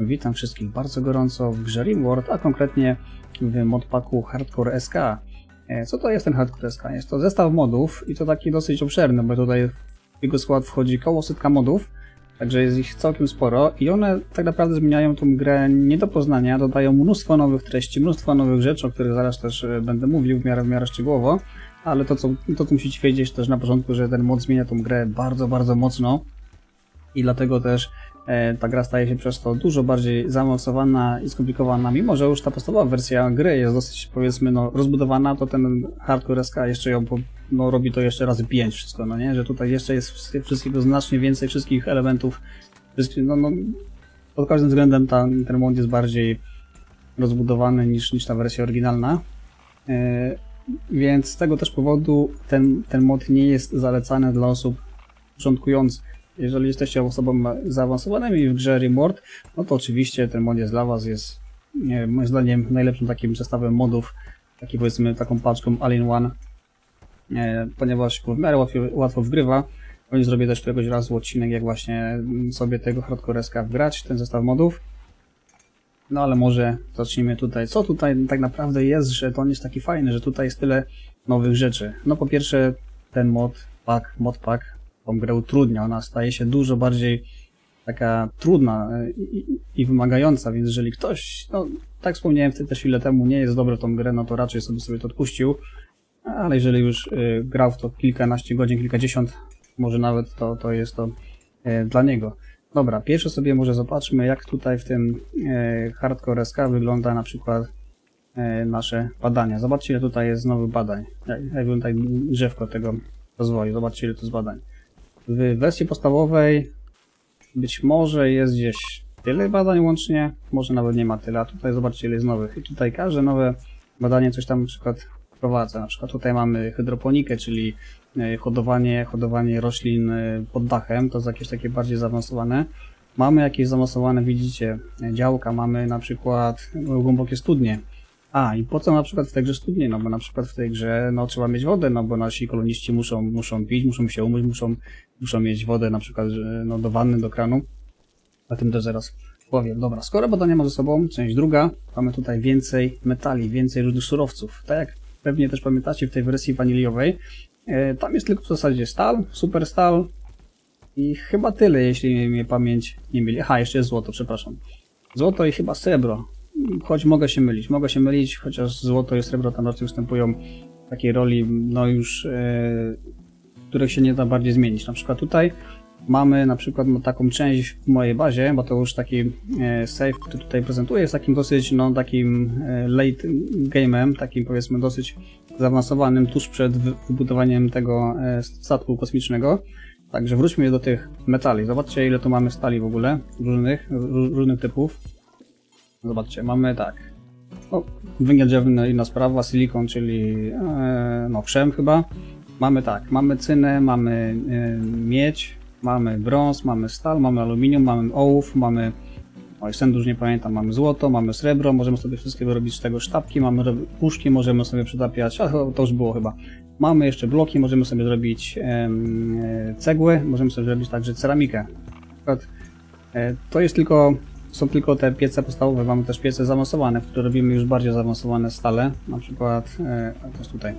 Witam wszystkich bardzo gorąco w grze Rimworld, a konkretnie w modpaku Hardcore SK. E, Co to jest ten Hardcore SK? Jest to zestaw modów i to taki dosyć obszerny, bo tutaj w jego skład wchodzi koło setka modów, także jest ich całkiem sporo i one tak naprawdę zmieniają tą grę nie do poznania, dodają mnóstwo nowych treści, mnóstwo nowych rzeczy, o których zaraz też e, będę mówił w miarę, w miarę szczegółowo, ale to co, to co musicie wiedzieć też na początku, że ten mod zmienia tą grę bardzo, bardzo mocno i dlatego też ta gra staje się przez to dużo bardziej zaawansowana i skomplikowana, mimo że już ta podstawowa wersja gry jest dosyć powiedzmy no, rozbudowana, to ten hardcore SK jeszcze ją no, robi to jeszcze razy 5 wszystko, no nie? Że tutaj jeszcze jest wszy- wszystkiego znacznie więcej, wszystkich elementów, no, no pod każdym względem ta, ten mod jest bardziej rozbudowany niż, niż ta wersja oryginalna. E, więc z tego też powodu ten, ten mod nie jest zalecany dla osób początkujących. Jeżeli jesteście osobą zaawansowanymi w grze Rimworld, no to oczywiście ten mod jest dla Was, jest nie, moim zdaniem najlepszym takim zestawem modów, taki powiedzmy taką paczką All-in-One, e, ponieważ w miarę łatwo, łatwo wgrywa. Oni zrobię też któregoś razu odcinek, jak właśnie mm, sobie tego hardcoreska wgrać, ten zestaw modów. No ale może zacznijmy tutaj. Co tutaj tak naprawdę jest, że to on jest taki fajny, że tutaj jest tyle nowych rzeczy. No po pierwsze ten mod pack, mod pack tą grę utrudnia. Ona staje się dużo bardziej taka trudna e, i, i- wymagająca, więc jeżeli ktoś, no tak wspomniałem wtedy też chwilę temu, nie jest dobry w tą grę, no to raczej sobie sobie to odpuścił. Ale jeżeli już y, grał w to kilkanaście godzin, kilkadziesiąt, może nawet, to, to jest to e, dla niego. Dobra, pierwsze sobie może zobaczmy, jak tutaj w tym e, Hardcore SK wygląda na przykład e, nasze badania. Zobaczcie, ile tutaj jest nowych badań. Jak, jak wygląda drzewko tego rozwoju. Zobaczcie, ile to jest badań. W wersji podstawowej być może jest gdzieś tyle badań łącznie, może nawet nie ma tyle, a tutaj zobaczcie, ile jest nowych. I tutaj każde nowe badanie coś tam na przykład wprowadza. Na przykład tutaj mamy hydroponikę, czyli e, hodowanie, hodowanie roślin e, pod dachem, to jest jakieś takie bardziej zaawansowane. Mamy jakieś zaawansowane, widzicie, e, działka, mamy na przykład głębokie studnie. A, i po co na przykład w tej grze studnie? No bo na przykład w tej grze no, trzeba mieć wodę, no bo nasi koloniści muszą, muszą pić, muszą się umyć, muszą, muszą mieć wodę na przykład no, do wanny, do kranu. O tym też zaraz powiem. Dobra, skoro badania ma ze sobą, część druga, mamy tutaj więcej metali, więcej różnych surowców. Tak jak pewnie też pamiętacie w tej wersji waniliowej, e, tam jest tylko w zasadzie stal, super stal i chyba tyle, jeśli mnie pamięć nie myli. Aha, jeszcze jest złoto, przepraszam. Złoto i chyba srebro. Choć mogę się mylić, mogę się mylić, chociaż złoto i srebro tam raczej występują w takiej roli, no już, e, których się nie da bardziej zmienić. Na przykład tutaj mamy na przykład no, taką część w mojej bazie, bo to już taki e, save, który tutaj prezentuję, jest takim dosyć, no takim e, late game'em, takim powiedzmy dosyć zaawansowanym, tuż przed wy- wybudowaniem tego statku kosmicznego. Także wróćmy do tych metali. Zobaczcie ile tu mamy stali w ogóle, różnych, ró- różnych typów. Zobaczcie, mamy tak. O, węgiel inna sprawa, silikon, czyli e, no krzem chyba. Mamy tak, mamy cynę, mamy e, miedź, mamy brąz, mamy stal, mamy aluminium, mamy ołów, mamy oj, już nie pamiętam, mamy złoto, mamy srebro, możemy sobie wszystkiego robić z tego sztabki, mamy puszki, możemy sobie przytapiać, a to już było chyba. Mamy jeszcze bloki, możemy sobie zrobić e, cegły, możemy sobie zrobić także ceramikę. E, to jest tylko, są tylko te piece podstawowe, mamy też piece zaawansowane, które robimy już bardziej zaawansowane stale, na przykład, e, to jest tutaj.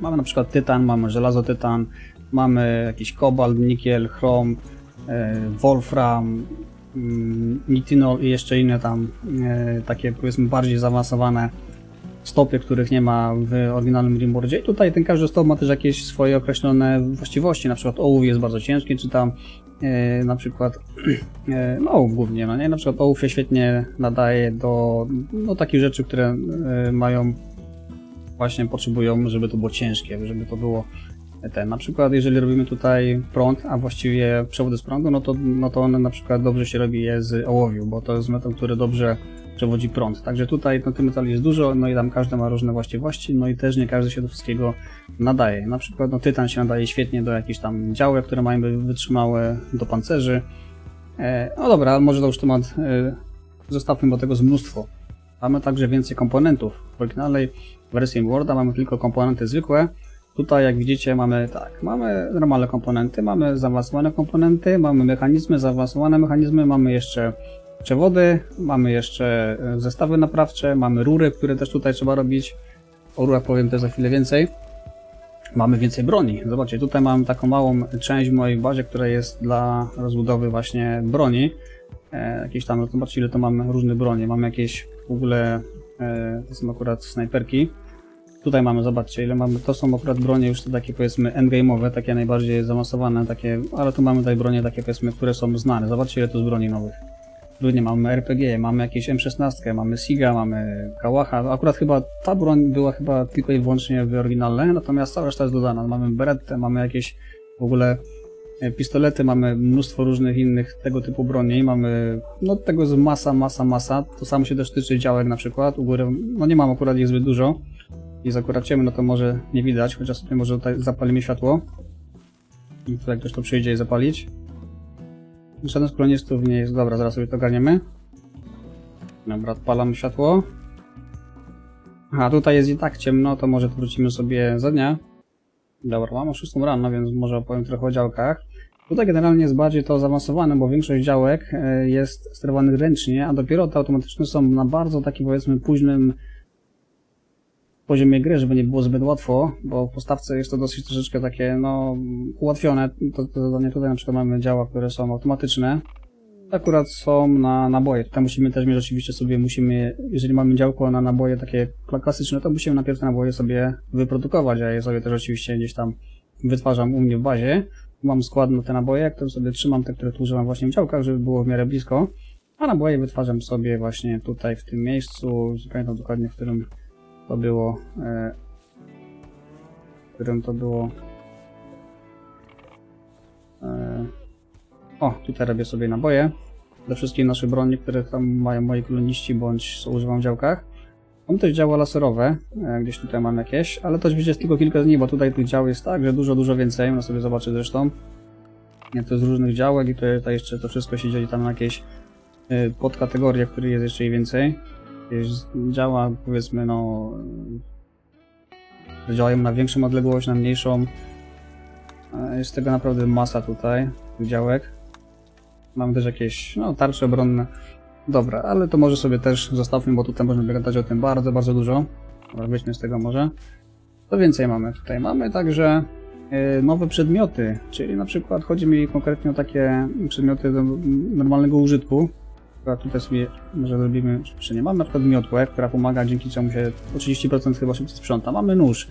Mamy na przykład tytan, mamy żelazo tytan, mamy jakiś kobalt, nikiel, chrom, e, wolfram, mm, nitinol i jeszcze inne tam e, takie powiedzmy bardziej zaawansowane stopy, których nie ma w oryginalnym Rimworldzie. I tutaj ten każdy stop ma też jakieś swoje określone właściwości, na przykład ołów jest bardzo ciężki, czy tam e, na przykład e, no głównie, no nie? Na przykład ołów się świetnie nadaje do no, takich rzeczy, które e, mają właśnie potrzebują, żeby to było ciężkie, żeby to było ten. Na przykład jeżeli robimy tutaj prąd, a właściwie przewody z prądu, no to, no to one na przykład dobrze się robi je z ołowiu, bo to jest metal, który dobrze przewodzi prąd. Także tutaj no, tym metali jest dużo, no i tam każdy ma różne właściwości, no i też nie każdy się do wszystkiego nadaje. Na przykład no, tytan się nadaje świetnie do jakichś tam działek, które mają być wytrzymałe do pancerzy. E, no dobra, może to już temat e, zostawmy, bo tego jest mnóstwo. Mamy także więcej komponentów. W oryginalnej wersji Worda mamy tylko komponenty zwykłe. Tutaj jak widzicie mamy tak, mamy normalne komponenty, mamy zaawansowane komponenty, mamy mechanizmy, zaawansowane mechanizmy, mamy jeszcze przewody, mamy jeszcze e, zestawy naprawcze, mamy rury, które też tutaj trzeba robić. O rurach powiem też za chwilę więcej. Mamy więcej broni. Zobaczcie, tutaj mam taką małą część w mojej bazie, która jest dla rozbudowy właśnie broni. E, jakieś tam, no zobaczcie ile to mamy różnych broni. Mamy jakieś w ogóle, e, to są akurat snajperki. Tutaj mamy, zobaczcie ile mamy, to są akurat bronie już takie powiedzmy endgame'owe, takie najbardziej zaawansowane, takie, ale tu mamy tutaj bronie takie powiedzmy, które są znane. Zobaczcie ile tu jest broni nowych. Różnie mamy RPG, mamy jakieś M16, mamy Siga, mamy Kałacha. Akurat chyba ta broń była chyba tylko i wyłącznie w oryginalne, natomiast cała reszta jest dodana. Mamy Berettę, mamy jakieś w ogóle e, pistolety, mamy mnóstwo różnych innych tego typu broni, mamy, no tego jest masa, masa, masa. To samo się też tyczy działek na przykład. U góry, no nie mam akurat ich zbyt dużo. Jest akurat ciemno, to może nie widać, chociaż sobie może tutaj zapalimy światło. I tutaj ktoś to przyjdzie i zapalić. Żaden z kolonistów nie jest... Dobra, zaraz sobie to ogarniemy. Dobra, odpalam światło. Aha, tutaj jest i tak ciemno, to może wrócimy sobie za dnia. Dobra, mam o 6 rano, więc może opowiem trochę o działkach. Tutaj generalnie jest bardziej to zaawansowane, bo większość działek e, jest sterowanych ręcznie, a dopiero te automatyczne są na bardzo takim powiedzmy późnym poziomie gry, żeby nie było zbyt łatwo, bo w postawce jest to dosyć troszeczkę takie, no, ułatwione. To, to zadanie tutaj na przykład mamy działa, które są automatyczne. Akurat są na naboje. Tutaj musimy też mieć oczywiście sobie, musimy, jeżeli mamy działko na naboje takie kla- klasyczne, to musimy najpierw te naboje sobie wyprodukować, a je sobie też oczywiście gdzieś tam wytwarzam u mnie w bazie. Mam skład na te naboje, które sobie trzymam, te, które tu używam właśnie w działkach, żeby było w miarę blisko. A naboje wytwarzam sobie właśnie tutaj w tym miejscu, nie pamiętam dokładnie w którym to było, e, w którym to było. E, o, tutaj robię sobie naboje do wszystkich naszych broni, które tam mają moi koloniści bądź co używam w działkach. Mam też działa laserowe, e, gdzieś tutaj mam jakieś, ale to oczywiście jest tylko kilka z nich, bo tutaj tych dział jest tak, że dużo, dużo więcej, można sobie zobaczyć zresztą. Nie, to z różnych działek i tutaj, tutaj jeszcze to wszystko się dzieje tam na jakieś e, podkategorie, których jest jeszcze więcej działa, powiedzmy, no, działają na większą odległość, na mniejszą. Jest tego naprawdę masa tutaj, działek. Mamy też jakieś, no, tarcze obronne. Dobra, ale to może sobie też zostawmy, bo tutaj możemy gadać o tym bardzo, bardzo dużo. Weźmy z tego może. Co więcej mamy tutaj? Mamy także e, nowe przedmioty, czyli na przykład chodzi mi konkretnie o takie przedmioty do normalnego użytku, Akurat tutaj sobie może zrobimy, czy nie mamy na przykład miotłę, która pomaga, dzięki czemu się o 30% chyba szybciej sprząta. Mamy nóż,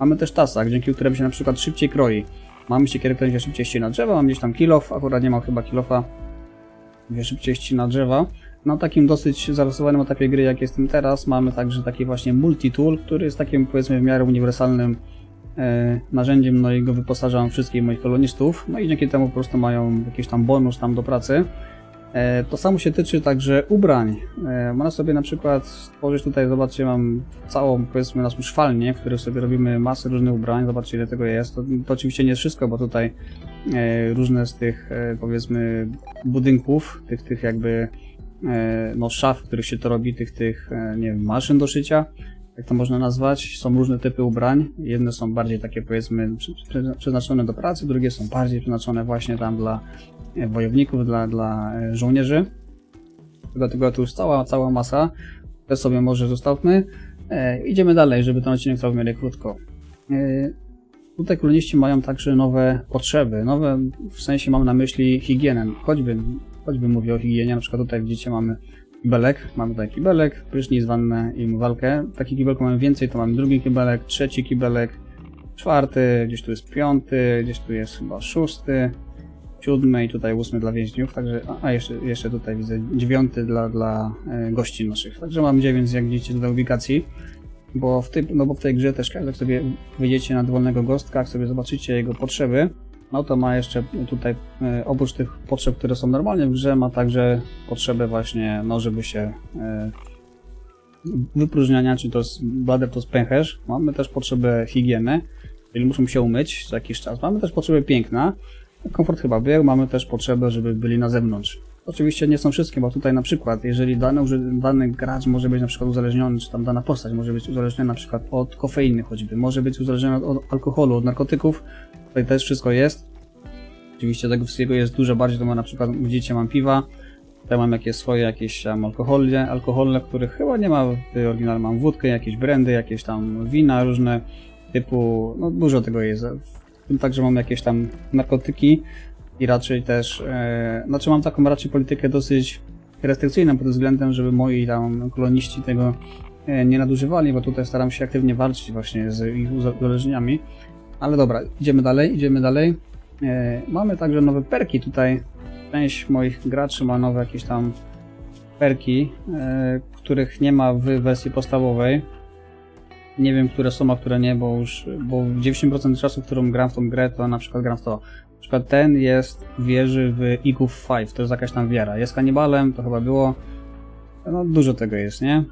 mamy też tasak, dzięki któremu się na przykład szybciej kroi. Mamy siekierę, która się szybciej ścina drzewa, mam gdzieś tam kilof, akurat nie mam chyba kilofa, gdzie szybciej ścina drzewa. Na takim dosyć zaawansowanym etapie gry, jak jestem teraz, mamy także taki właśnie multi-tool, który jest takim powiedzmy w miarę uniwersalnym e, narzędziem, no i go wyposażam wszystkich moich kolonistów, no i dzięki temu po prostu mają jakiś tam bonus tam do pracy. E, To samo się tyczy także ubrań. E, Można sobie na przykład stworzyć tutaj, zobaczcie, mam całą, powiedzmy, naszą szwalnię, w której sobie robimy masę różnych ubrań, zobaczcie ile tego jest. To, to oczywiście nie jest wszystko, bo tutaj e, różne z tych, powiedzmy, budynków, tych, tych jakby, no szaf, w których się to robi, tych, tych, nie wiem, maszyn do szycia, jak to można nazwać, są różne typy ubrań. Jedne są bardziej takie, powiedzmy, przeznaczone do pracy, drugie są bardziej przeznaczone właśnie tam dla wojowników, dla, dla e, żołnierzy. Dlatego tu już cała, masa. Te sobie może zostawmy. E, idziemy dalej, żeby ten odcinek trwał w miarę krótko. E, tutaj koloniści mają także nowe potrzeby. Nowe w sensie mam na myśli higienę. Choćby, choćby mówię o higienie, na przykład tutaj widzicie mamy kibelek, mamy tutaj kibelek, prysznic, wannę i umywalkę. Takich kibelków mamy więcej, to mamy drugi kibelek, trzeci kibelek, czwarty, gdzieś tu jest piąty, gdzieś tu jest chyba szósty, siódmy i tutaj ósmy dla więźniów, także, a, a jeszcze, jeszcze tutaj widzę dziewiąty dla, dla e, gości naszych. Także mam dziewięć, jak widzicie tutaj ubikacji, bo w, tej, no bo w tej grze też, jak sobie wyjdziecie na dowolnego gostka, jak sobie zobaczycie jego potrzeby, no to ma jeszcze tutaj, e, oprócz tych potrzeb, które są normalnie w grze, ma także potrzebę właśnie, no żeby się e, wypróżniania, czy to jest to jest pęcherz. Mamy też potrzebę higieny, czyli muszą się umyć co jakiś czas. Mamy też potrzebę piękna, komfort chyba był, mamy też potrzebę, żeby byli na zewnątrz. Oczywiście nie są wszystkie, bo tutaj na przykład, jeżeli dany, dany gracz może być na przykład uzależniony, czy tam dana postać może być uzależniona na przykład od kofeiny choćby, może być uzależniona od, od alkoholu, od narkotyków, tutaj też wszystko jest. Oczywiście tego wszystkiego jest dużo bardziej, to ma na przykład, widzicie, mam piwa, Tutaj mam jakieś swoje jakieś tam alkohole, alkohole, których chyba nie ma w oryginale. Mam wódkę, jakieś brandy, jakieś tam wina różne typu, no dużo tego jest. Tym także mam jakieś tam narkotyki i raczej też, e, znaczy mam taką raczej politykę dosyć restrykcyjną pod względem, żeby moi tam koloniści tego e, nie nadużywali, bo tutaj staram się aktywnie walczyć właśnie z ich uzależnieniami. Ale dobra, idziemy dalej, idziemy dalej. E, mamy także nowe perki tutaj. Część moich graczy ma nowe jakieś tam perki, e, których nie ma w wersji podstawowej. Nie wiem, które są, a które nie, bo już, bo 90% czasu, w którym gram w tą grę, to na przykład gram w to. Na przykład ten jest w wieży w Eagle 5, to jest jakaś tam wiara. Jest kanibalem, to chyba było. No dużo tego jest, nie?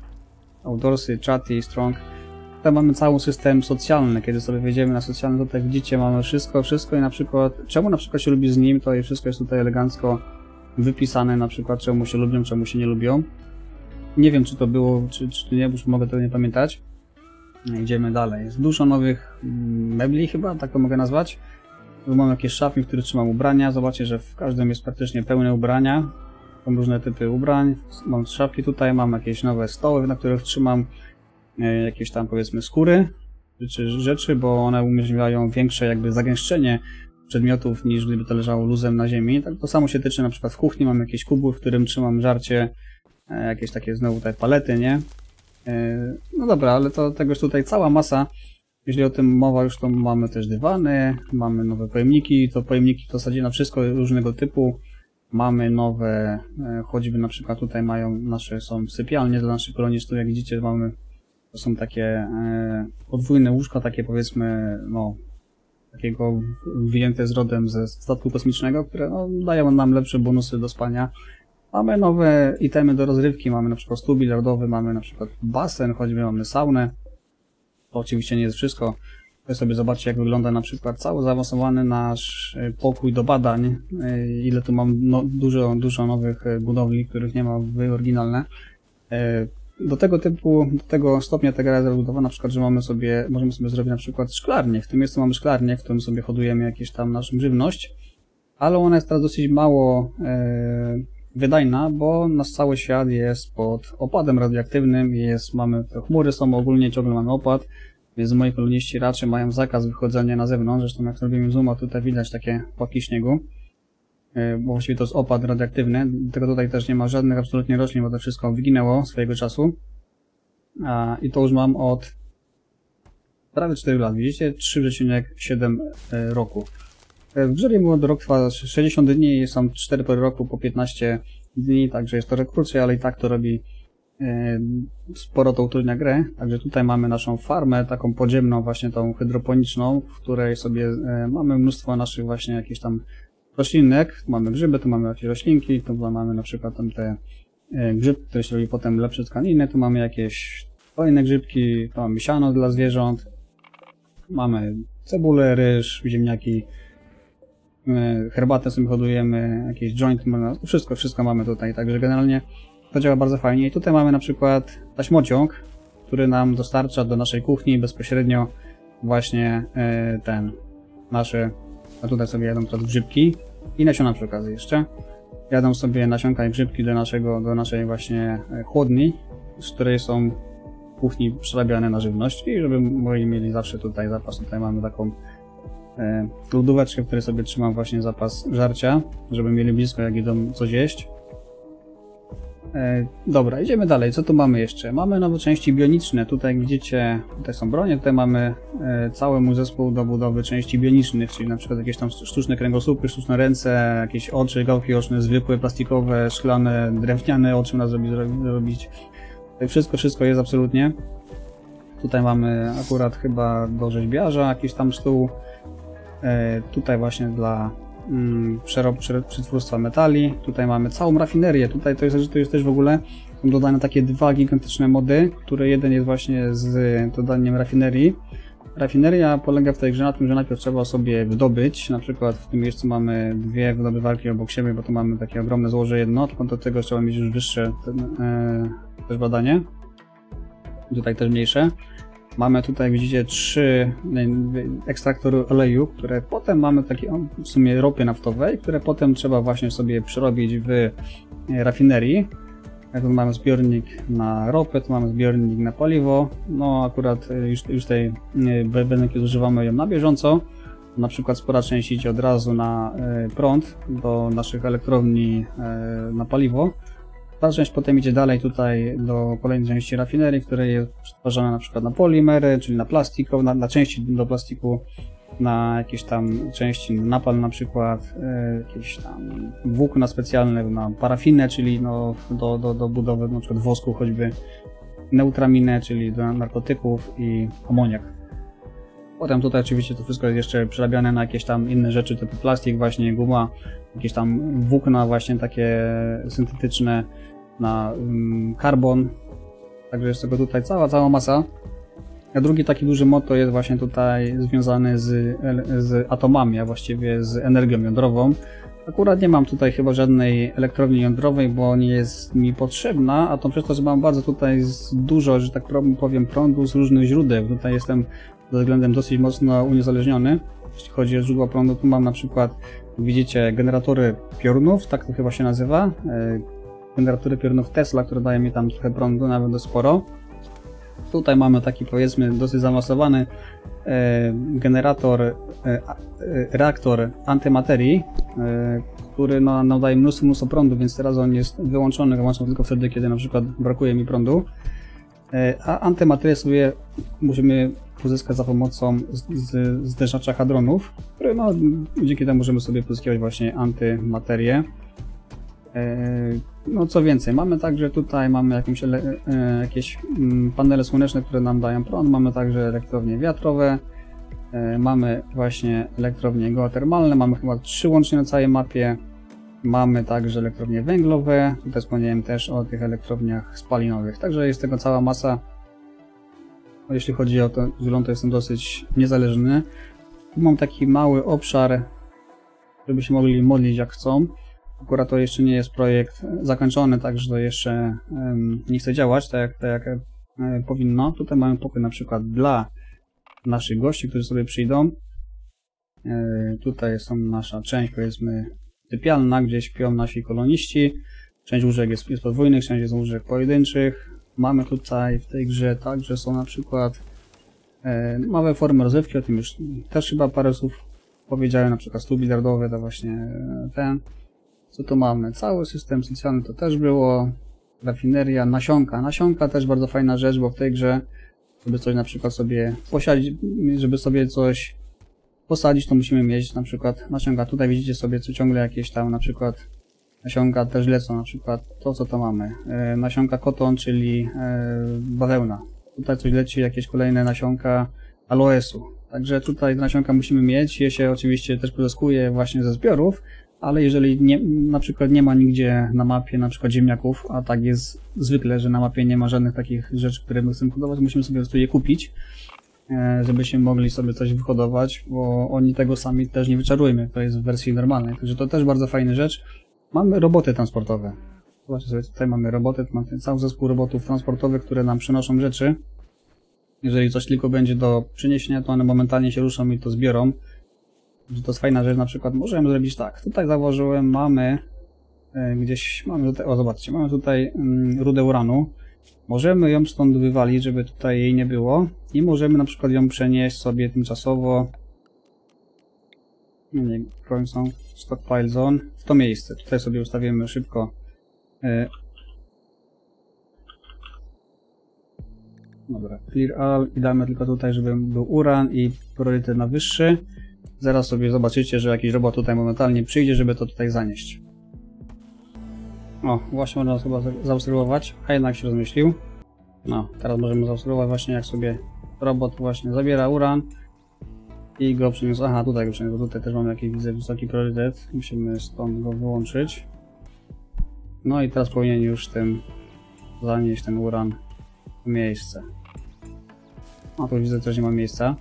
Outdoorsy, chatty, strong. Tutaj mamy cały system socjalny, kiedy sobie wejdziemy na socjalny, tutaj widzicie, mamy wszystko, wszystko i na przykład, czemu na przykład się lubi z nim, to i wszystko jest tutaj elegancko wypisane, na przykład czemu się lubią, czemu się nie lubią. Nie wiem, czy to było, czy, czy nie, bo już mogę tego nie pamiętać. Idziemy dalej. Jest dużo nowych mm, mebli chyba, tak to mogę nazwać. Tu mam jakieś szafy, w których trzymam ubrania. Zobaczcie, że w każdym jest praktycznie pełne ubrania. Są różne typy ubrań. Mam szafki tutaj, mam jakieś nowe stoły, na których trzymam e, jakieś tam powiedzmy skóry czy rzeczy, bo one umożliwiają większe jakby zagęszczenie przedmiotów niż gdyby to leżało luzem na ziemi. Tak to samo się tyczy na przykład w kuchni, mam jakieś kubły, w którym trzymam żarcie, e, jakieś takie znowu tutaj palety, nie? E, No dobra, ale to już tutaj cała masa. Jeśli o tym mowa już, to mamy też dywany, mamy nowe pojemniki, to pojemniki w zasadzie na wszystko różnego typu. Mamy nowe, e, choćby na przykład tutaj mają nasze, są sypialnie dla naszych kolonistów, jak widzicie mamy, to są takie e, podwójne łóżka, takie powiedzmy, no, takiego wyjęte z rodem ze statku kosmicznego, które no, dają nam lepsze bonusy do spania. Mamy nowe itemy do rozrywki, mamy na przykład stół bilardowy, mamy na przykład basen, choćby mamy saunę. To oczywiście nie jest wszystko. Wy sobie zobaczcie, jak wygląda na przykład cały zaawansowany nasz e, pokój do badań. E, Ile tu mam no, dużo, dużo nowych e, budowli, których nie ma w oryginalne. Do tego typu, do tego stopnia ta gra jest na przykład, że mamy sobie, możemy sobie zrobić na przykład szklarnię. W tym miejscu mamy szklarnię, w którym sobie hodujemy jakieś tam naszą żywność, ale ona jest teraz dosyć mało wydajna, bo nasz cały świat jest pod opadem radioaktywnym, jest, mamy, chmury są ogólnie, ciągle mamy opad, więc moi koloniści raczej mają zakaz wychodzenia na zewnątrz, zresztą jak zrobimy zooma, tutaj widać takie płatki śniegu, e, bo właściwie to jest opad radioaktywny, tego tutaj też nie ma żadnych absolutnie roślin, bo to wszystko wyginęło swojego czasu. A, I to już mam od prawie 4 lat, widzicie? 3,7 e, roku. E, W grze Rimworld rok trwa 60 dni, są 4 pory roku po 15 dni, także jest to krótszy, ale i tak to robi e, sporo to utrudnia grę. Także tutaj mamy naszą farmę, taką podziemną, właśnie tą hydroponiczną, w której sobie e, mamy mnóstwo naszych właśnie jakichś tam roślinek. Tu mamy grzyby, tu mamy jakieś roślinki, tu mamy na przykład tam te grzybki, które się robi potem lepsze tkaniny, tu mamy jakieś kolejne grzybki, tu mamy siano dla zwierząt, mamy cebulę, ryż, ziemniaki, herbatę sobie hodujemy, jakieś jointy, mamy- wszystko, wszystko mamy tutaj, także generalnie to działa bardzo fajnie. I tutaj mamy na przykład taśmociąg, który nam dostarcza do naszej kuchni bezpośrednio właśnie e, ten, nasze, a tutaj sobie jadą teraz grzybki i nasiona przy okazji jeszcze. Jadą sobie nasionka i grzybki do naszego, do naszej właśnie e, chłodni, z której są kuchni przerabiane na żywność i żeby moi mieli zawsze tutaj zapas. Tutaj mamy taką lodóweczkę, w której sobie trzymam właśnie zapas żarcia, żeby mieli blisko jak idą coś jeść. E, dobra, idziemy dalej. Co tu mamy jeszcze? Mamy nowe części bioniczne. Tutaj jak widzicie, tutaj są bronie, tutaj mamy e, cały mój zespół do budowy części bionicznych, czyli na przykład jakieś tam sztuczne kręgosłupy, sztuczne ręce, jakieś oczy, gałki oczne, zwykłe, plastikowe, szklane, drewniane oczy można zrobić. zrobić. Wszystko, wszystko jest absolutnie. Tutaj mamy akurat chyba do rzeźbiarza jakiś tam stół. E, tutaj właśnie dla mm, przerób, prze- przetwórstwa metali. Tutaj mamy całą rafinerię. Tutaj to jest, to jest też w ogóle dodane takie dwa gigantyczne mody, które jeden jest właśnie z dodaniem rafinerii. Rafineria polega w tej grze na tym, że najpierw trzeba sobie wydobyć. Na przykład w tym miejscu mamy dwie wydobywarki obok siebie, bo tu mamy takie ogromne złoże jedno, tylko do tego trzeba mieć już wyższe ten, e, też badanie. Tutaj też mniejsze. Mamy tutaj, widzicie, trzy e, ekstraktory oleju, które potem mamy takie w sumie ropy naftowej, które potem trzeba właśnie sobie przerobić w e, rafinerii. Jak tu mamy zbiornik na ropę, tu mamy zbiornik na paliwo. No akurat e, już, już tej e, benzyny zużywamy ją na bieżąco. Na przykład spora część idzie od razu na e, prąd do naszych elektrowni e, na paliwo. Ta część potem idzie dalej tutaj do kolejnej części rafinerii, które jest przetwarzane na przykład na polimery, czyli na plastiko, na, na części do plastiku, na jakieś tam części napal na przykład, e, jakieś tam włókna specjalne na parafinę, czyli no, do, do, do budowy na przykład wosku choćby, neutraminę, czyli do narkotyków i amoniak. Potem tutaj oczywiście to wszystko jest jeszcze przerabiane na jakieś tam inne rzeczy typu plastik, właśnie guma, jakieś tam włókna właśnie takie syntetyczne na mm, karbon. Także jest tego tutaj cała, cała masa. A drugi taki duży mod to jest właśnie tutaj związany z, z atomami, a właściwie z energią jądrową. Akurat nie mam tutaj chyba żadnej elektrowni jądrowej, bo nie jest mi potrzebna, a to przez to, że mam bardzo tutaj dużo, że tak powiem, prądu z różnych źródeł. Tutaj jestem pod względem dosyć mocno uniezależniony. Jeśli chodzi o źródła prądu, tu mam na przykład, widzicie, generatory piorunów, tak to chyba się nazywa. E, Generatory piorunów Tesla, które dają mi tam trochę prądu, nawet do sporo. Tutaj mamy taki powiedzmy dosyć zaawansowany e, generator, e, reaktor antymaterii, który no, no, daje mnóstwo, mnóstwo prądu, więc teraz on jest wyłączony, wyłączam tylko wtedy, kiedy na przykład brakuje mi prądu. A antymaterię sobie musimy pozyskać za pomocą zderzacza hadronów, który no, dzięki temu możemy sobie pozyskiwać właśnie antymaterię. E, No co więcej, mamy także tutaj mamy jakieś, e, jakieś mm, panele słoneczne, które nam dają prąd, mamy także elektrownie wiatrowe, e, mamy właśnie elektrownie geotermalne, mamy chyba trzy łącznie na całej mapie, mamy także elektrownie węglowe, tutaj wspomniałem też o tych elektrowniach spalinowych, także jest tego cała masa. No, Jeśli chodzi o to zielone, to jestem dosyć niezależny. Mam taki mały obszar, żeby się mogli modlić jak chcą. Akurat to jeszcze nie jest projekt zakończony, także to jeszcze nie chce działać tak jak, tak jak e, powinno. Tutaj mamy pokój na przykład dla naszych gości, którzy sobie przyjdą. E, tutaj są nasza część, powiedzmy, sypialna, gdzie śpią nasi koloniści. Część łóżek jest, jest podwójnych, część jest łóżek pojedynczych. Mamy tutaj w tej grze także są na przykład e, małe formy rozrywki, o tym już też chyba parę słów powiedziałem, na przykład stół bilardowy, to właśnie e, ten. Co tu mamy? Cały system socjalny to też było. Rafineria, nasionka. Nasionka też bardzo fajna rzecz, bo w tej grze, żeby coś na przykład sobie posiadzić, żeby sobie coś posadzić, to musimy mieć na przykład nasionka. Tutaj widzicie sobie co ciągle jakieś tam na przykład nasionka też lecą, na przykład to co to mamy. E, nasionka koton, czyli e, bawełna. Tutaj coś leci, jakieś kolejne nasionka aloesu. Także tutaj nasionka musimy mieć. Je się oczywiście też pozyskuje właśnie ze zbiorów, ale jeżeli nie, na przykład nie ma nigdzie na mapie na przykład ziemniaków, a tak jest zwykle, że na mapie nie ma żadnych takich rzeczy, które my chcemy hodować, musimy sobie po prostu je kupić, e, żebyśmy mogli sobie coś wyhodować, bo oni tego sami też nie wyczarujemy, to jest w wersji normalnej, także to też bardzo fajna rzecz. Mamy roboty transportowe. Zobaczcie sobie, tutaj mamy roboty, mamy cały zespół robotów transportowych, które nam przynoszą rzeczy. Jeżeli coś tylko będzie do przyniesienia, to one momentalnie się ruszą i to zbiorą to jest fajna rzecz, na przykład możemy zrobić tak. Tutaj założyłem, mamy e, gdzieś, mamy tutaj, o zobaczcie, mamy tutaj mm, rudę uranu. Możemy ją stąd wywalić, żeby tutaj jej nie było i możemy na przykład ją przenieść sobie tymczasowo nie, powiem są stockpile zone w to miejsce. Tutaj sobie ustawimy szybko e, Dobra, clear all i damy tylko tutaj, żeby był uran i priorytet na wyższy. Zaraz sobie zobaczycie, że jakiś robot tutaj momentalnie przyjdzie, żeby to tutaj zanieść. O, właśnie można chyba za- zaobserwować, a jednak się rozmyślił. No, teraz możemy zaobserwować właśnie jak sobie robot właśnie zabiera uran i go przyniósł. Aha, tutaj go przyniósł, bo tutaj też mamy jakiś widzę wysoki priorytet. Musimy stąd go wyłączyć. No i teraz powinien już tym zanieść ten uran w miejsce. A tu widzę też nie ma miejsca.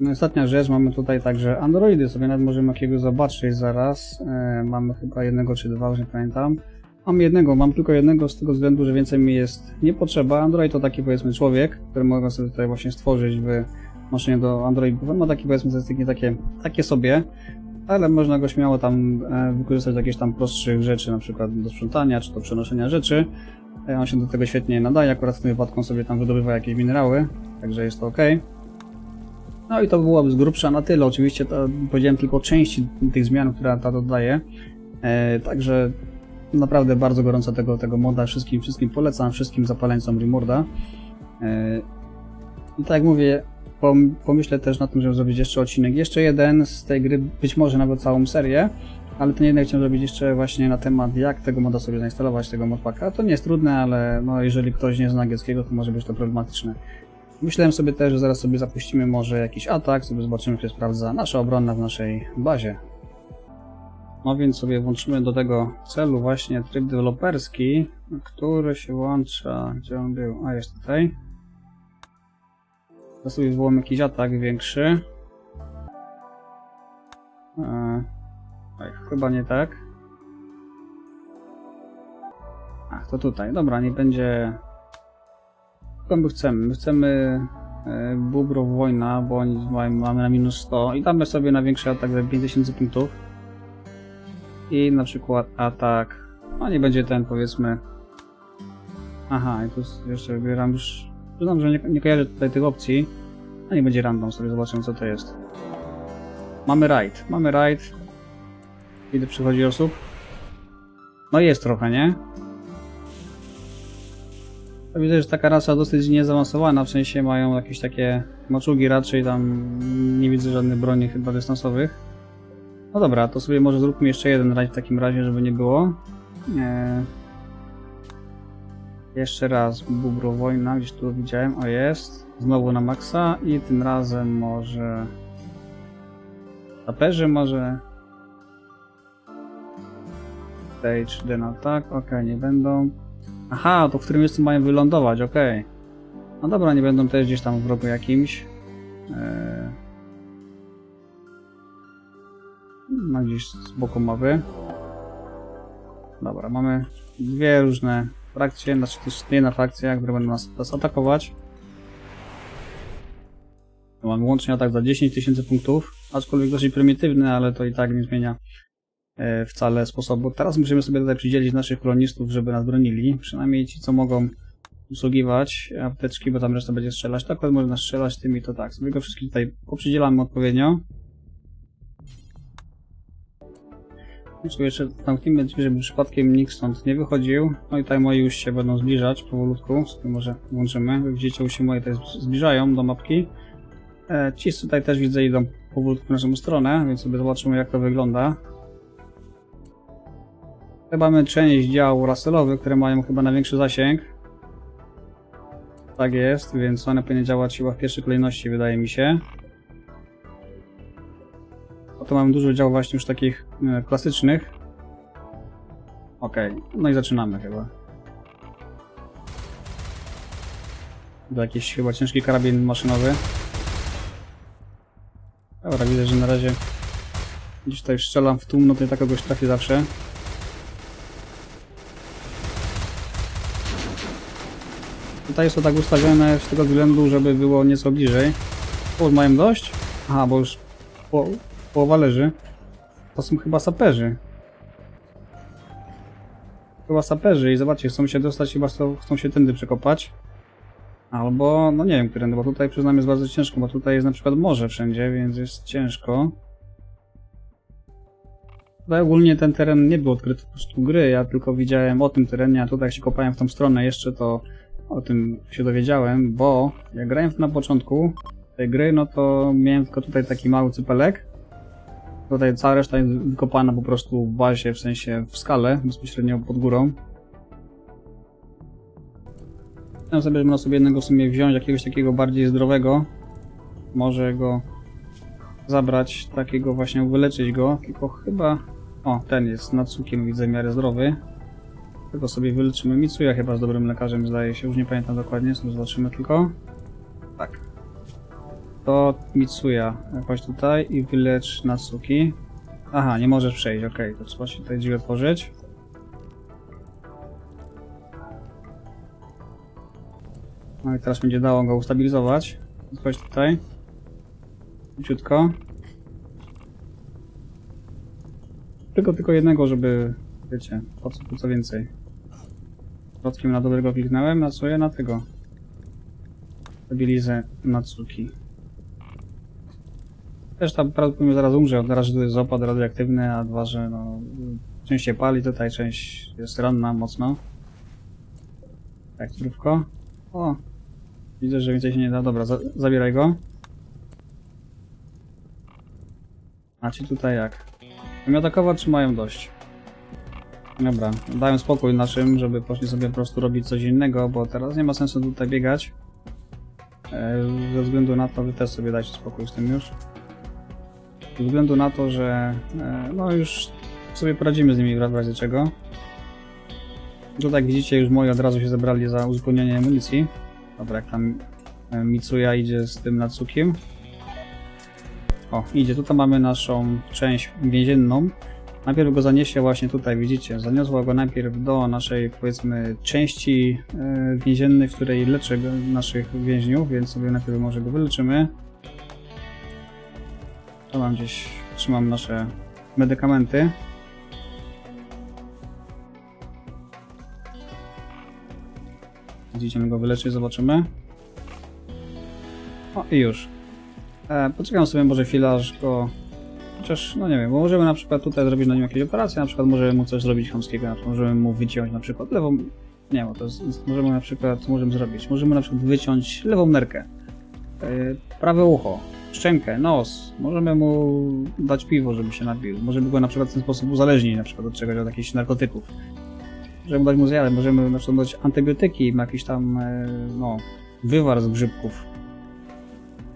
No i ostatnia rzecz, mamy tutaj także Androidy, sobie nawet możemy jakiego zobaczyć zaraz. E, mamy chyba jednego czy dwa, już nie pamiętam. Mam jednego, mam tylko jednego z tego względu, że więcej mi jest nie potrzeba. Android to taki powiedzmy człowiek, który mogę sobie tutaj właśnie stworzyć w maszynie do Androidów. On ma taki powiedzmy statystyki takie, takie sobie, ale można go śmiało tam e, wykorzystać do jakichś tam prostszych rzeczy, na przykład do sprzątania czy do przenoszenia rzeczy. E, On się do tego świetnie nadaje, akurat w tym wypadku sobie tam wydobywa jakieś minerały, także jest to ok. No i to byłoby z grubsza na tyle. Oczywiście to powiedziałem tylko części tych zmian, które ta dodaje. E, także naprawdę bardzo gorąco tego, tego moda wszystkim, wszystkim polecam, wszystkim zapaleńcom Rimurda. E, I tak jak mówię, pom- pomyślę też na tym, żeby zrobić jeszcze odcinek, jeszcze jeden z tej gry, być może nawet całą serię, ale ten jednak chciałem zrobić jeszcze właśnie na temat, jak tego moda sobie zainstalować, tego modpacka. To nie jest trudne, ale no, jeżeli ktoś nie zna angielskiego, to może być to problematyczne. Myślałem sobie też, że zaraz sobie zapuścimy może jakiś atak, sobie zobaczymy, się sprawdza nasza obrona w naszej bazie. No więc sobie włączymy do tego celu właśnie tryb deweloperski, który się włącza, gdzie on był? A, jest tutaj. Teraz sobie zwołam jakiś atak większy. Eee, chyba nie tak. Ach, to tutaj. Dobra, nie będzie... Kogo my chcemy? My chcemy Bubrow Wojna, bo oni mają, mamy na minus 100 i damy sobie na większy atak za 5000 punktów. I na przykład atak... No nie będzie ten powiedzmy... Aha, i tu jeszcze wybieram już... Przyznam, że nie, nie kojarzę tutaj tych opcji. A nie będzie random, sobie zobaczymy co to jest. Mamy raid. Mamy raid. Ile przychodzi osób? No jest trochę, nie? Widzę, że taka rasa dosyć niezaawansowana, w sensie mają jakieś takie maczugi raczej, tam nie widzę żadnych broni chyba dystansowych. No dobra, to sobie może zróbmy jeszcze jeden raid w takim razie, żeby nie było. Eee... Jeszcze raz Bubro Wojna, gdzieś tu widziałem, o jest. Znowu na maksa i tym razem może... Saperzy może... Stage den attack, ok, nie będą. Aha, to w którym miejscu mają wylądować, ok. No dobra, nie będą też gdzieś tam w rogu jakimś. Eee... No gdzieś z boku mapy. Dobra, mamy dwie różne frakcje, znaczy też jedna frakcja, które będą nas teraz atakować. Mamy łącznie atak za 10 tysięcy punktów, aczkolwiek dosyć prymitywny, ale to i tak nie zmienia e, wcale sposobu. Teraz musimy sobie tutaj przydzielić naszych kolonistów, żeby nas bronili. Przynajmniej ci, co mogą usługiwać apteczki, bo tam reszta będzie strzelać. Tak, można strzelać tymi, to tak. Sobie go wszystkich tutaj poprzydzielamy odpowiednio. Sobie jeszcze zamknijmy drzwi, żeby przypadkiem nikt stąd nie wychodził. No i tutaj moi już się będą zbliżać powolutku. Sobie może włączymy. Widzicie, już się moje tutaj zbliżają do mapki. E, ci tutaj też widzę idą powolutku w naszą stronę, więc sobie zobaczymy jak to wygląda. Chyba mamy część dział raselowych, które mają chyba największy zasięg. Tak jest, więc one powinny działać chyba w pierwszej kolejności, wydaje mi się. Oto mamy dużo dział właśnie już takich e, klasycznych. Okej, no i zaczynamy chyba. To jakiś chyba ciężki karabin maszynowy. Dobra, widzę, że na razie gdzieś tutaj strzelam w tłum, no to i tak kogoś trafię zawsze. Tutaj jest to tak ustawione z tego względu, żeby było nieco bliżej. O, mają dość? Aha, bo już po, połowa leży. To są chyba saperzy. Chyba saperzy i zobaczcie, chcą się dostać, chyba chcą, się tędy przekopać. Albo, no nie wiem, którędy, bo tutaj przyznam jest bardzo ciężko, bo tutaj jest na przykład morze wszędzie, więc jest ciężko. Tutaj ogólnie ten teren nie był odkryty po prostu gry, ja tylko widziałem o tym terenie, a tutaj jak się kopałem w tą stronę jeszcze, to o tym się dowiedziałem, bo jak grałem na początku tej gry, no to miałem tylko tutaj taki mały cypelek. Tutaj cała reszta jest wykopana po prostu w bazie, w sensie w skale, bezpośrednio pod górą. Chciałem sobie, że sobie jednego w sumie wziąć, jakiegoś takiego bardziej zdrowego. Może go zabrać, takiego właśnie wyleczyć go, tylko chyba... O, ten jest Natsukiem, widzę, w miarę zdrowy. Tego sobie wyleczymy. Mitsuya chyba z dobrym lekarzem, zdaje się, już nie pamiętam dokładnie, zobaczymy tylko to Mitsuya, chodź tutaj i wylecz Natsuki. Aha, nie możesz przejść, okej, okay, to trzeba się tutaj drzwi otworzyć. No i teraz będzie dało go ustabilizować. Chodź tutaj. Ciutko. Tylko tylko jednego, żeby, wiecie, po co, po co więcej. Środkiem na dobrego kliknąłem, na na tego. Stabilizę Natsuki. Też tam prawdopodobnie zaraz umrze, od raz, że to jest opad radioaktywny, a dwa, że no, część się pali tutaj, część jest ranna mocno. Tak, zdrówko. O, widzę, że więcej się nie da. Dobra, za zabieraj go. A ci tutaj jak? Mają atakować, czy mają dość? Dobra, dają spokój naszym, żeby poszli sobie po prostu robić coś innego, bo teraz nie ma sensu tutaj biegać. E, ze względu na to, wy też sobie dajcie spokój z tym już. Ze względu na to, że e, no już sobie poradzimy z nimi w razie czego. Tutaj widzicie już moi od razu się zebrali za uzupełnienie amunicji. Dobra, jak tam e, Mitsuya idzie z tym Natsukiem. O, idzie. Tutaj mamy naszą część więzienną. Najpierw go zaniesie właśnie tutaj, widzicie, zaniosła go najpierw do naszej, powiedzmy, części e, więziennej, w której leczy naszych więźniów, więc sobie najpierw może go wyleczymy. To mam gdzieś, trzymam nasze medykamenty. Idziemy go wyleczyć, zobaczymy. O, i już. E, poczekam sobie może chwilę, aż go... Chociaż, no nie wiem, bo możemy na przykład tutaj zrobić na nim jakieś operacje, na przykład możemy mu coś zrobić przykład możemy mu wyciąć na przykład lewą... Nie, bo to jest, możemy na przykład, możemy zrobić? Możemy na przykład wyciąć lewą nerkę, e, prawe ucho, szczękę, nos. Możemy mu dać piwo, żeby się napił. Możemy go na przykład w ten sposób uzależnić na przykład od czegoś, od jakichś narkotyków. Możemy dać mu zjadę, możemy na przykład dać antybiotyki, jakiś tam, e, no, wywar z grzybków.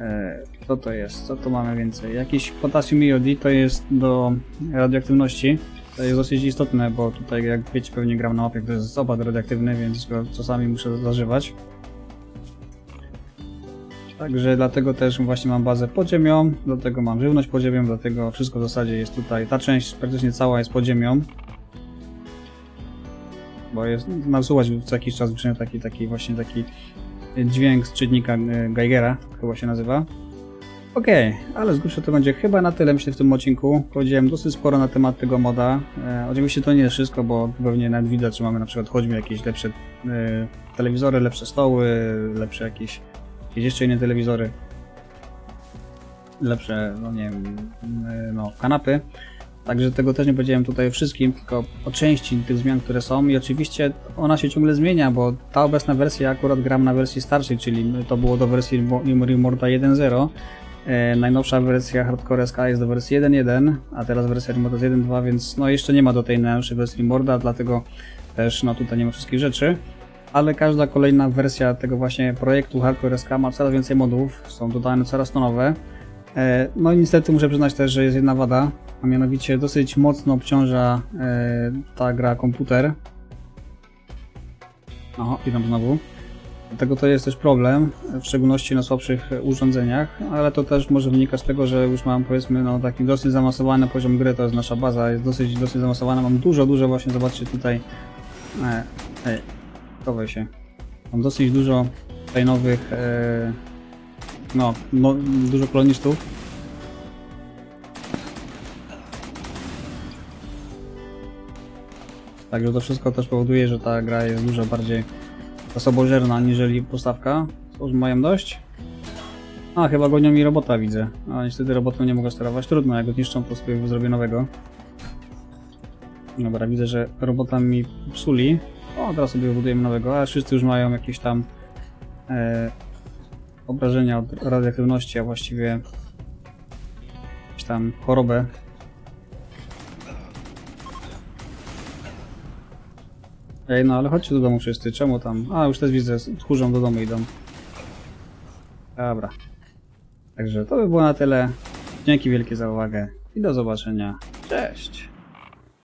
E, Co to jest? Co tu mamy więcej? Jakiś potassium iodide to jest do radioaktywności. To jest dosyć istotne, bo tutaj jak wiecie pewnie gram na mapie, to jest opad radioaktywny, więc go czasami muszę zażywać. Także dlatego też właśnie mam bazę pod ziemią, dlatego mam żywność pod ziemią, dlatego wszystko w zasadzie jest tutaj. Ta część praktycznie cała jest pod ziemią. Bo jest, nasuwać co jakiś czas wyczynia taki, taki właśnie taki dźwięk z czytnika e, Geigera, chyba się nazywa. Okej, ale z grubsza to będzie chyba na tyle, myślę, w tym odcinku. Powiedziałem dosyć sporo na temat tego moda. E, oczywiście to nie jest wszystko, bo pewnie nawet widać, że mamy na przykład choćby jakieś lepsze e, telewizory, lepsze stoły, lepsze jakieś, jakieś jeszcze inne telewizory. Lepsze, no nie wiem, e, no, kanapy. Także tego też nie powiedziałem tutaj o wszystkim, tylko o części tych zmian, które są i oczywiście ona się ciągle zmienia, bo ta obecna wersja akurat gram na wersji starszej, czyli to było do wersji Mo- Remorta 1.0. E, najnowsza wersja Hardcore SK jest do wersji 1.1, a teraz wersja Remorta jest 1.2, więc no jeszcze nie ma do tej najnowszej wersji Remorta, dlatego też no tutaj nie ma wszystkich rzeczy. Ale każda kolejna wersja tego właśnie projektu Hardcore SK ma coraz więcej modów, są dodane coraz to nowe. E, No i niestety muszę przyznać też, że jest jedna wada, a mianowicie dosyć mocno obciąża e, ta gra komputer. Oho, idę znowu. Dlatego to jest też problem, w szczególności na słabszych e, urządzeniach, ale to też może wynika z tego, że już mam powiedzmy no taki dosyć zaawansowany poziom gry, to jest nasza baza, jest dosyć, dosyć zaawansowana, mam dużo, dużo właśnie, zobaczcie tutaj, e, ej, chowaj się, mam dosyć dużo tutaj nowych, e, no, no, dużo kolonistów, Także to wszystko też powoduje, że ta gra jest dużo bardziej zasobożerna aniżeli postawka. Już mają dość? A, chyba gonią mi robota widzę. A niestety robotem nie mogę sterować. Trudno, jak go zniszczą, to sobie zrobię nowego. Dobra, widzę, że robota mi psuli. O, teraz sobie budujemy nowego, a wszyscy już mają jakieś tam e, obrażenia od radioaktywności, a właściwie jakąś tam chorobę Ej, no ale chodźcie do domu wszyscy, czemu tam? A, już też widzę, tchórzą do domu idą. Dobra. Także to by było na tyle. Dzięki wielkie za uwagę i do zobaczenia. Cześć!